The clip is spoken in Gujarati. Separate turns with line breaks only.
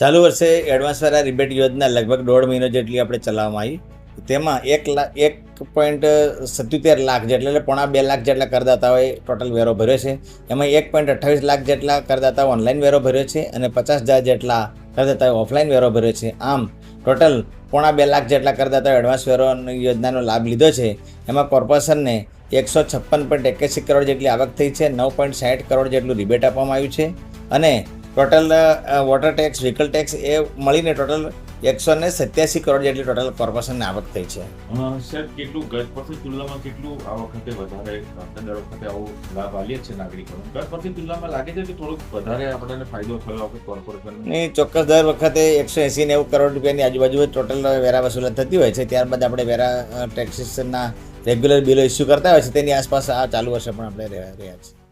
ચાલુ વર્ષે એડવાન્સ વેરા રિબેટ યોજના લગભગ દોઢ મહિનો જેટલી આપણે ચલાવવામાં આવી. તેમાં એક લાખ એક પોઈન્ટ સત્યોતેર લાખ જેટલા, એટલે પોણા બે લાખ જેટલા કરદાતાઓએ ટોટલ વેરો ભર્યો છે. એમાં એક પોઈન્ટ અઠ્ઠાવીસ લાખ જેટલા કરદાતાઓ ઓનલાઈન વેરો ભર્યો છે અને પચાસ હજાર જેટલા કરદાતાઓ ઓફલાઈન વેરો ભર્યો છે. આમ ટોટલ પોણા બે લાખ જેટલા કરદાતાઓ એડવાન્સ વેરો યોજનાનો લાભ લીધો છે. એમાં કોર્પોરેશનને એકસો છપ્પન પોઈન્ટ એક્યાસી કરોડ જેટલી આવક થઈ છે, નવ પોઈન્ટ સાઠ કરોડ જેટલું રિબેટ આપવામાં આવ્યું છે. અને total water tax vehicle tax એ મળીને ટોટલ એકસો ને સત્યાસી કરોડ જેટલી ટોટલ કોર્પોરેશનને આવક થઈ છે.
સર કેટલું ગત વર્ષની તુલનામાં કેટલું આ વખતે વધારે દર વખતે આવો લાભ આલીએ છે નાગરિકોને? ગત વર્ષની તુલનામાં લાગે છે કે થોડોક વધારે આપણને ફાયદો થયો આ વખતે કોર્પોરેશન
ને? ચોક્કસ દર વખતે એકસો એસી નેવું કરોડ રૂપિયાની આજુબાજુ ટોટલ વેરા વસૂલાત થતી હોય છે. ત્યારબાદ આપણે વેરા ટેક્સીસના રેગ્યુલર બિલો ઇસ્યુ કરતા હોય છે. તેની આસપાસ આ ચાલુ વર્ષે પણ આપણે રહ્યા રહ્યા છીએ.